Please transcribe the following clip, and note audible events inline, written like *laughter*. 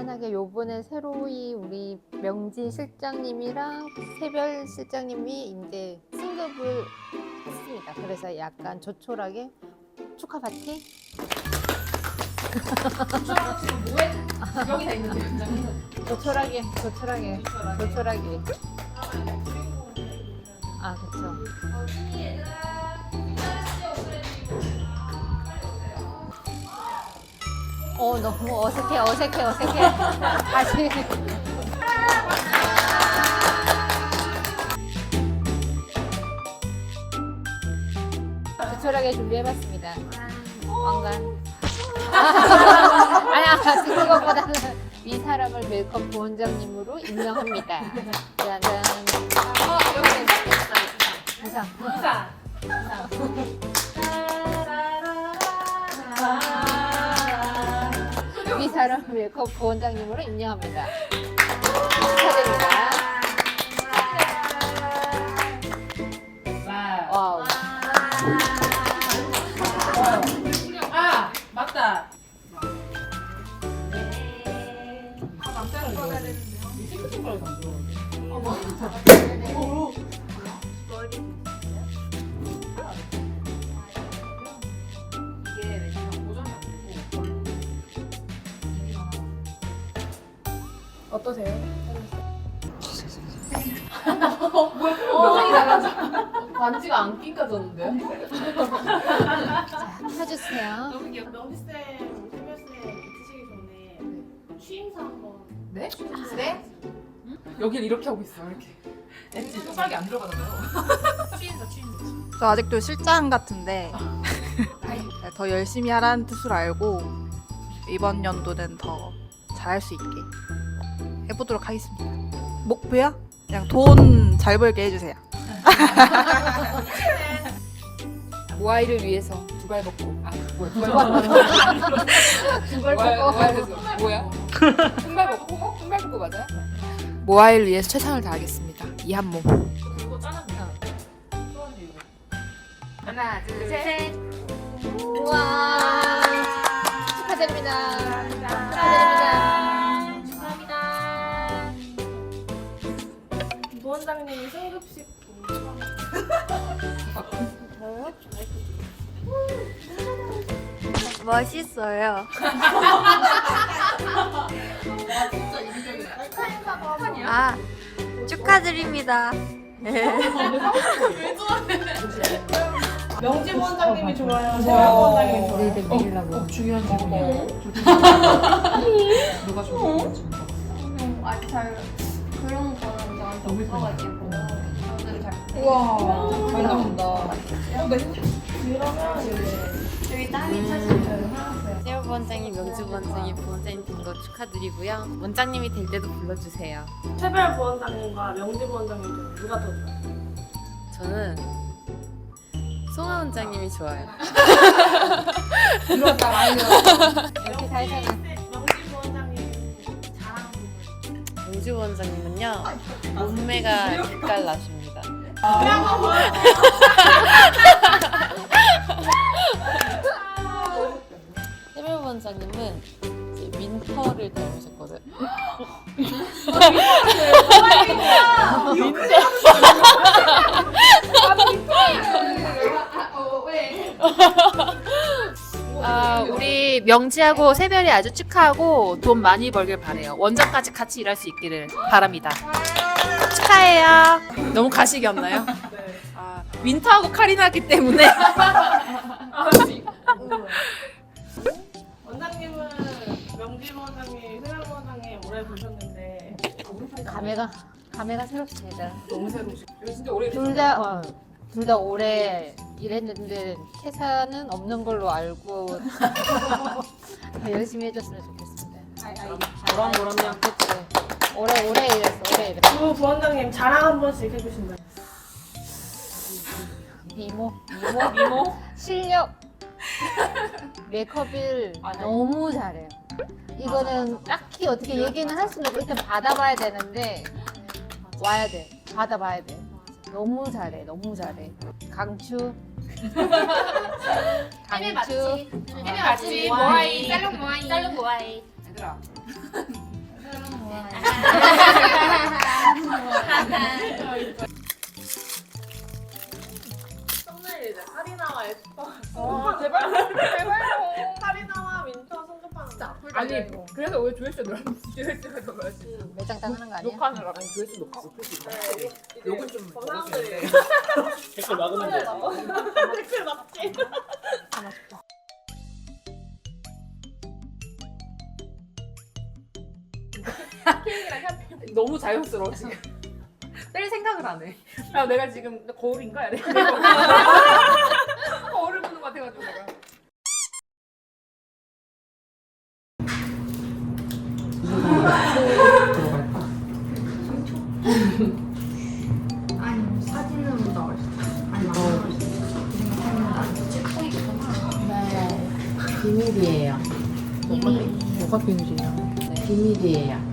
간단하게 요번에 새로이 우리 명진 실장님이랑 세별 실장님이 이제 승급을 했습니다. 그래서 약간 조촐하게 축하 파티? 지금 뭐해? 여기 다 있는데 현장에. 조촐하게, 조촐하게, 조촐하게. 아, 그쵸. 어, 너무 어색해, 어색해, 어색해. 다시. 조촐하게 준비해봤습니다. 왕관. 아니야, 그거보다는 이 사람을 멜컵 부원장님으로 임명합니다. 짜잔. 어, 여기 있다. 이상. 이상. 사람 멜컵 부원장님으로 임명합니다. 축하드립니다. 와우. 아 맞다. 아 막자를 꺼내야 되는데. 핑크 색깔을 만들어. 어머. 어떠세요? 표정이. 반지가 안 낀까졌는데요? 자, 펴주세요. 너무 귀엽다. 명지쌤, 세별쌤 드시기 전에 취임사 한번 네? 네? 여길 이렇게 하고 있어 이렇게. 엣지 손가락이 안 들어가잖아요. *laughs* 취임사, 취임사. 저 아직도 실장 같은데 네, 더 열심히 하라는 뜻으로 알고 이번 연도는 더 잘할 수 있게 해보도록 하겠습니다. 목표야? 그냥 돈 잘 벌게 해주세요. *laughs* 모아이를 위해서 두발 벗고 아 뭐야 두발 두발 벗고 뭐야 한발 벗고 한발 벗고 맞아요? 모아이를 위해서 최선을 다하겠습니다 이 한 몸. 하나 둘셋 우와. 멋있어요. 아 축하드립니다. 네. 명지 부 원장님이 좋아요. 세별 부원장님이 좋아요. 너희들 믿으려고. 중요한 질문이에요. *laughs* 누가 좋아하는지. 아니 잘 그런 거는 저한테 없어가지고 우와 잘 나온다. 그러면 이제 저희 딸이 사실 저를 해놨어요. 세호 부원장님, 명주 부원장님, 부원장님 된 거 축하드리고요. 원장님이 될 때도 불러주세요. 세별 부원장님과 명지 부원장님 중 누가 더 좋아요? 저는 송하 원장님이 좋아요. 들었다 많이 들었다. 이렇게 살잖아. 명지 부원장님 잘하는 부분. 명주 부원장님은요 몸매가 기깔나십니다. 세호 *laughs* 우리 명지하고 세별이 아주 축하하고 돈 많이 벌길 바래요. 원정까지 같이 일할 수 있기를 바랍니다. 축하해요. 너무 가식이었나요? 아, 윈터하고 카리나기 때문에 원장님은 명지 부 원장님, 세별 부원장님 오래 보셨는데 감회가 감회가 새롭습니다. 너무 새로우시. 이거 진짜 오래 둘 다 어, 둘다 오래 일했는데 퇴사는 없는 걸로 알고 더 열심히 해줬으면 좋겠습니다. 그럼 그럼요. 그치. 오래 오래 일했어. 오래 일했어. 두 부원장님 자랑 한 번씩 해주신다. 미모 미모 미모 실력 메이크업을 너무 잘해요. 이거는 딱히 어떻게 얘기는 할 수는 없고 일단 받아봐야 되는데 와야 돼. 받아봐야 돼. 너무 잘해. 너무 잘해. 강추. 강추. 해매 맞지? 모아이. 쌀롱 모아이. 쌀롱 모아이. 얘들아 *laughs* *laughs* 거. 아니 그래서 왜 조회수 늘었지? 조회수가 늘었지. 매장 당하는 거 아니야? 녹화하느라 아니 조회수 높아 높을 수 있어. 요건 좀더 사람들이 *laughs* 댓글 막으면 돼. 댓글 맞지? 너무 자연스러워 지금. 뺄 생각을 안 해. 야 내가 지금 거울인가? 야 *laughs* 내가 비밀이에요. 뭐가 비밀이야? 비밀이에요.